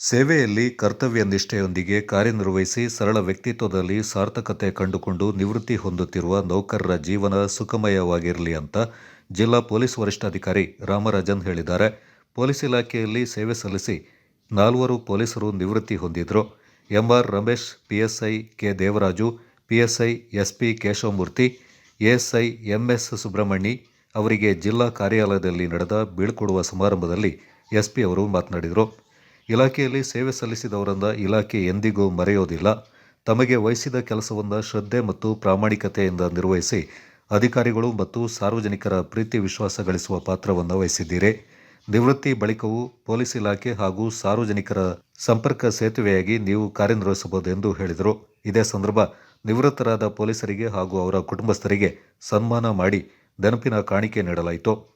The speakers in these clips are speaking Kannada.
ಸೇವೆಯಲ್ಲಿ ಕರ್ತವ್ಯ ನಿಷ್ಠೆಯೊಂದಿಗೆ ಕಾರ್ಯನಿರ್ವಹಿಸಿ ಸರಳ ವ್ಯಕ್ತಿತ್ವದಲ್ಲಿ ಸಾರ್ಥಕತೆ ಕಂಡುಕೊಂಡು ನಿವೃತ್ತಿ ಹೊಂದುತ್ತಿರುವ ನೌಕರರ ಜೀವನ ಸುಖಮಯವಾಗಿರಲಿ ಅಂತ ಜಿಲ್ಲಾ ಪೊಲೀಸ್ ವರಿಷ್ಠಾಧಿಕಾರಿ ರಾಮರಾಜನ್ ಹೇಳಿದ್ದಾರೆ. ಪೊಲೀಸ್ ಇಲಾಖೆಯಲ್ಲಿ ಸೇವೆ ಸಲ್ಲಿಸಿ ನಾಲ್ವರು ಪೊಲೀಸರು ನಿವೃತ್ತಿ ಹೊಂದಿದ್ರು. MR Ramesh, PSI K Devaraju, PSI SP Keshavamurthy ASI MS Subramani ಅವರಿಗೆ ಜಿಲ್ಲಾ ಕಾರ್ಯಾಲಯದಲ್ಲಿ ನಡೆದ ಬೀಳ್ಕೊಡುವ ಸಮಾರಂಭದಲ್ಲಿ ಎಸ್ಪಿ ಅವರು ಮಾತನಾಡಿದರು. ಇಲಾಖೆಯಲ್ಲಿ ಸೇವೆ ಸಲ್ಲಿಸಿದವರನ್ನ ಇಲಾಖೆ ಎಂದಿಗೂ ಮರೆಯೋದಿಲ್ಲ. ತಮಗೆ ವಹಿಸಿದ ಕೆಲಸವನ್ನು ಶ್ರದ್ಧೆ ಮತ್ತು ಪ್ರಾಮಾಣಿಕತೆಯಿಂದ ನಿರ್ವಹಿಸಿ ಅಧಿಕಾರಿಗಳು ಮತ್ತು ಸಾರ್ವಜನಿಕರ ಪ್ರೀತಿ ವಿಶ್ವಾಸ ಗಳಿಸುವ ಪಾತ್ರವನ್ನು ವಹಿಸಿದ್ದೀರಿ. ನಿವೃತ್ತಿ ಬಳಿಕವೂ ಪೊಲೀಸ್ ಇಲಾಖೆ ಹಾಗೂ ಸಾರ್ವಜನಿಕರ ಸಂಪರ್ಕ ಸೇತುವೆಯಾಗಿ ನೀವು ಕಾರ್ಯನಿರ್ವಹಿಸಬಹುದು ಎಂದು ಹೇಳಿದರು. ಇದೇ ಸಂದರ್ಭ ನಿವೃತ್ತರಾದ ಪೊಲೀಸರಿಗೆ ಹಾಗೂ ಅವರ ಕುಟುಂಬಸ್ಥರಿಗೆ ಸನ್ಮಾನ ಮಾಡಿ ನೆನಪಿನ ಕಾಣಿಕೆ ನೀಡಲಾಯಿತು.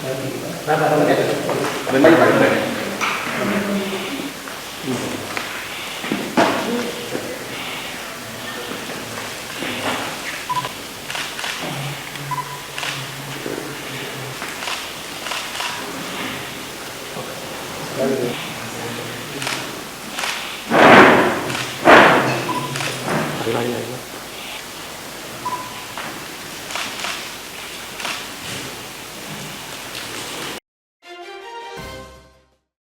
Benda apa benda?